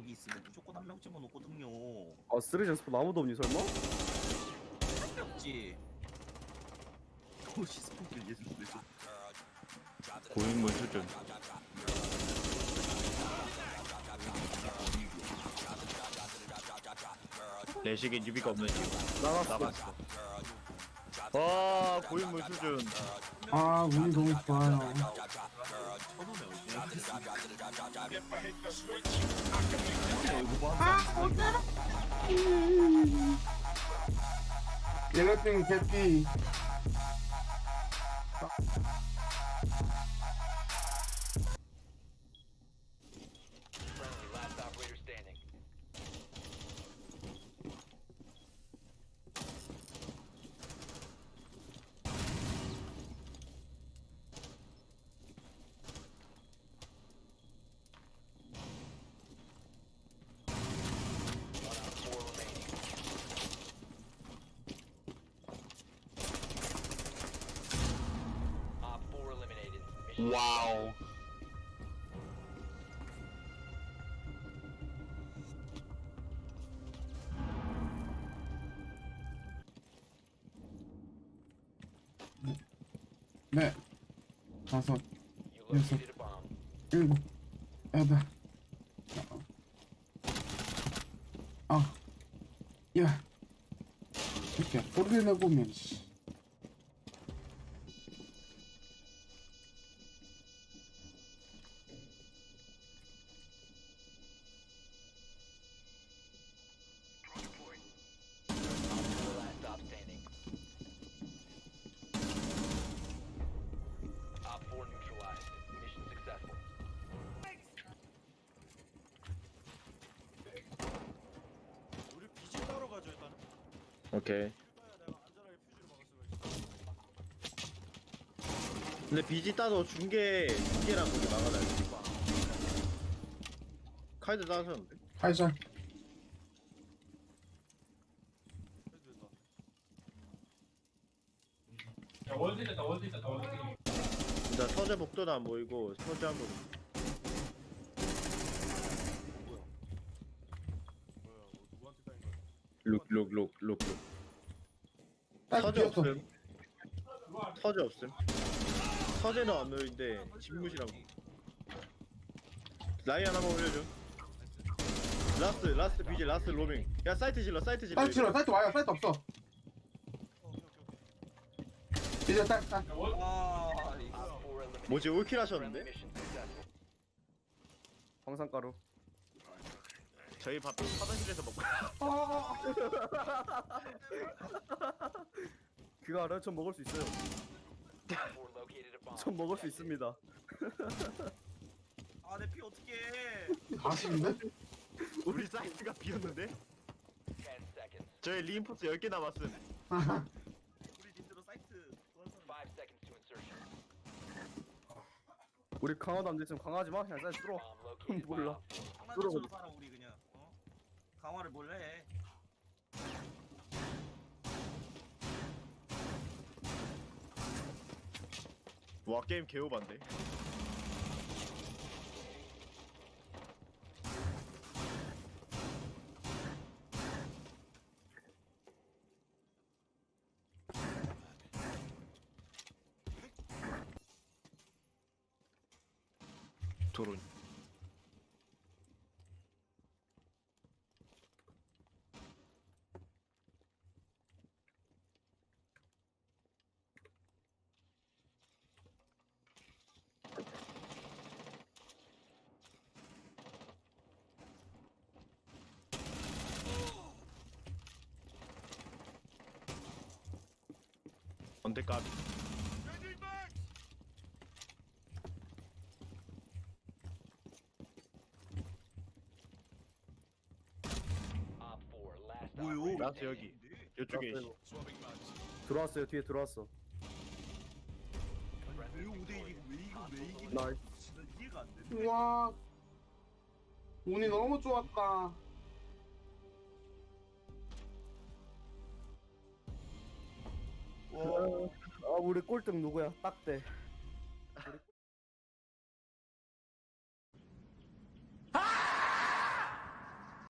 여기 있으면 무조건 한 명쯤은 오거든요. 아 쓰레기 스폰 아무도 없니 설마? 없지. 오 시스템들 예술 예술. 고인물 수준 내식에 유비가 없는 이유 나갔어 나갔어 와 고인물 수준 아 운이 너무 좋아요 쳐놓으면 옐로핑 개피 eliminated. Mission 와우 네 다섯 You located a bomb. 일곱 여덟 아, 야, 이렇게 소리를 내보면 씨. 오케이 내가 안전하게 퓨즈를 근데 비지 따도 중계 중계랑 거기 나가나요? 카이드 따셨는데? 팔자. 해도 된다 진짜 서재 복도도 안 보이고 서재 한 번. 뭐야 뭐야 뭐 누구한테 따인 거야 룩 룩 룩 룩룩 딸 서재 비었어. 없음. 서재 없음. 서재는 안 보이는데 집무시라고. 라인 하나만 올려줘. 라스트 라스트 비지 라스트 로밍. 야 사이트 질러 사이트 질러. 딸 치러, 사이트 와요. 사이트 없어. 이제 four eliminated. 뭐지 올킬 하셨는데? 황산가루. 저희 밥 화장실에서 먹고. 그거 알아요? 전 먹을 수 있어요. Op four located a bomb. 전 먹을 수 있습니다. 아 내 피 어떻게? 가시는데? 우리 사이트가 비었는데? Ten seconds. 저희 리인포스 10개 남았음. 우리 님들은 사이트 도와서 Five seconds to insertion. 우리 강화도 안 됐으면 강화하지 마. 그냥 사이트 뚫어. Bomb located. by 몰라. Op four. 우리. 어? 강화를 몰래 해. 와 게임 개오반데. 도론 four. Last 뭐요? operator 라스. 여기. 이쪽에. 들어왔어요. 뒤에 들어왔어. 왜 5대 1이고 왜 이거 왜 이기는? 나이스. 진짜 이해가 안 돼. 우와. 운이 너무 좋았다. 아 우리 꼴등 누구야? 딱대. 우리